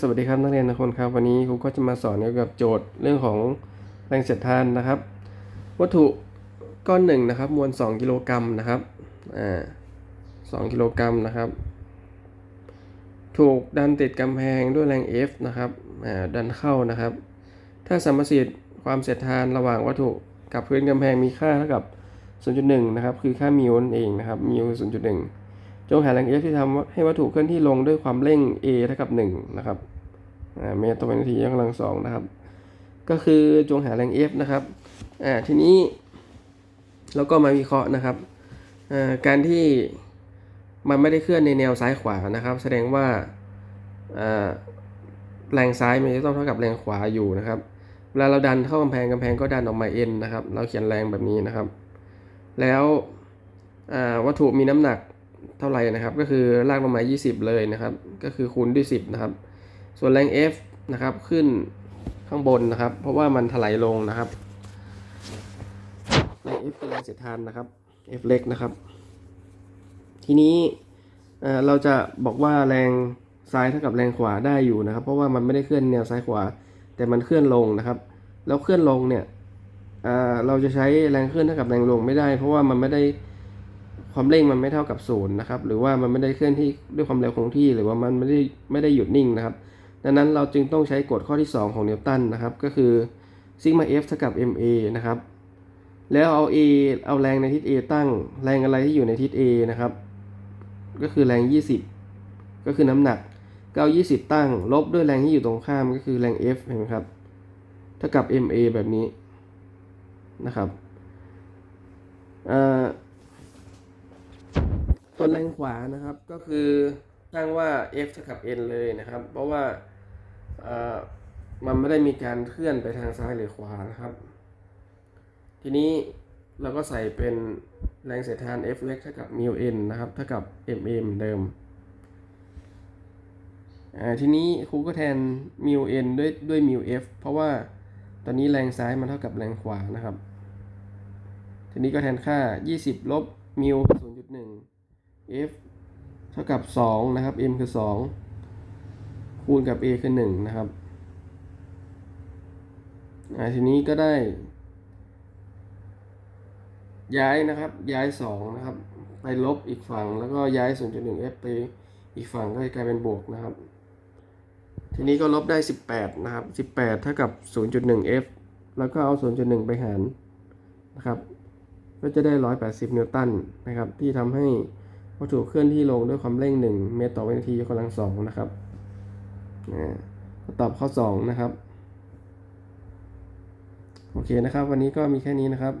สวัสดีครับนักเรียนทุกคนครับ วันนี้ครูก็จะมาสอนเกี่ยวกับโจทย์เรื่องของแรงเสียดทานนะครับ วัตถุก้อนหนึ่งนะครับ มวล 2 กิโลกรัมนะครับอ่าสองกิโลกรัมนะครับ ถูกดันติดกำแพงด้วยแรง F นะครับอ่าดันเข้านะครับ ถ้าสมมติความเสียดทานระหว่างวัตถุกับพื้นกำแพงมีค่าเท่ากับ 0.1 นะครับ คือค่ามิวนั่นเองนะครับมิวคือ0.1 จงหาแรง F ที่ทำให้วัตถุเคลื่อนที่ลงด้วยความเร่ง a เท่ากับ1นะครับเมตรต่อวินาทียกกำลังสองนะครับ ก็คือจงหาแรง F นะครับทีนี้เราก็มาวิเคราะห์นะครับการที่มันไม่ได้เคลื่อนในแนวซ้ายขวานะครับ แสดงว่าแรงซ้ายมันจะต้องเท่ากับแรงขวาอยู่นะครับเวลาเราดันเข้ากำแพงกำแพงก็ดันออกมา n นะครับ เราเขียนแรงแบบนี้นะครับ แล้ววัตถุมีน้ำหนัก เท่าไหร่นะครับ ก็คือลากลงมา 20 เลยนะครับ ก็คือคูณด้วย 10 นะครับ ส่วนแรง F นะครับขึ้นข้างบนนะครับ เพราะว่ามันถลายลงนะครับแรง F คือแรงเสียดทานนะครับ F เล็กนะครับ ทีนี้เราจะบอกว่าแรงซ้ายเท่ากับแรงขวาได้อยู่นะครับ เพราะว่ามันไม่ได้เคลื่อนแนวซ้ายขวา แต่มันเคลื่อนลงนะครับ แล้วเคลื่อนลงเนี่ยเราจะใช้แรงเคลื่อนเท่ากับแรงลงไม่ได้ เพราะว่ามันไม่ได้ ความเร่งมันไม่เท่ากับศูนย์นะครับ หรือว่ามันไม่ได้เคลื่อนที่ด้วยความเร็วคงที่ หรือว่ามันไม่ได้ไม่ได้หยุดนิ่งนะครับ ดังนั้นเราจึงต้องใช้กฎข้อที่ 2 ของนิวตันนะครับ ก็คือซิกมา F เท่ากับ ma นะครับ แล้วเอา a เอาแรงในทิศ a ตั้ง แรงอะไรที่อยู่ในทิศ a นะครับ ก็คือแรง 20 ก็คือน้ำหนักก็เอา20 ตั้ง ลบด้วยแรงที่อยู่ตรงข้ามก็คือแรง F เห็นไหมครับ เท่ากับ ma แบบนี้นะครับอ่อ ส่วนแรงขวานะครับก็คือตั้งว่า F เท่ากับ n เลยนะครับ เพราะว่าเออมันไม่ได้มีการเคลื่อนไปทางซ้ายหรือขวานะครับ ทีนี้เราก็ใส่เป็นแรงเสียดทาน F เล็กเท่ากับ mu n นะครับเท่ากับ ma เหมือนเดิมทีนี้ครูก็แทน mu n ด้วยด้วย mu f เพราะว่าตอนนี้แรงซ้ายมันเท่ากับแรงขวานะครับ ทีนี้ก็แทนค่า 20 ลบ mu 0.1 f เท่ากับ 2 นะครับ m คือ 2 คูณกับ a คือ 1 นะครับทีนี้ก็ได้ ย้ายนะครับ ย้าย 2 นะครับ ไปลบอีกฝั่งแล้วก็ย้าย 0.1 f ไปอีกฝั่งก็จะกลายเป็นบวกนะครับ ทีนี้ก็ลบได้ 18 นะครับ 18 เท่ากับ 0.1 f แล้วก็เอา 0.1 ไปหารนะครับ ก็จะได้ 180 นิวตันนะครับ ที่ทำให้ วัตถุเคลื่อนที่ลงด้วยความเร่ง 1 เมตรต่อวินาทียกกำลังสองนะครับอตอบข้อ 2 นะครับ โอเคนะครับ วันนี้ก็มีแค่นี้นะครับ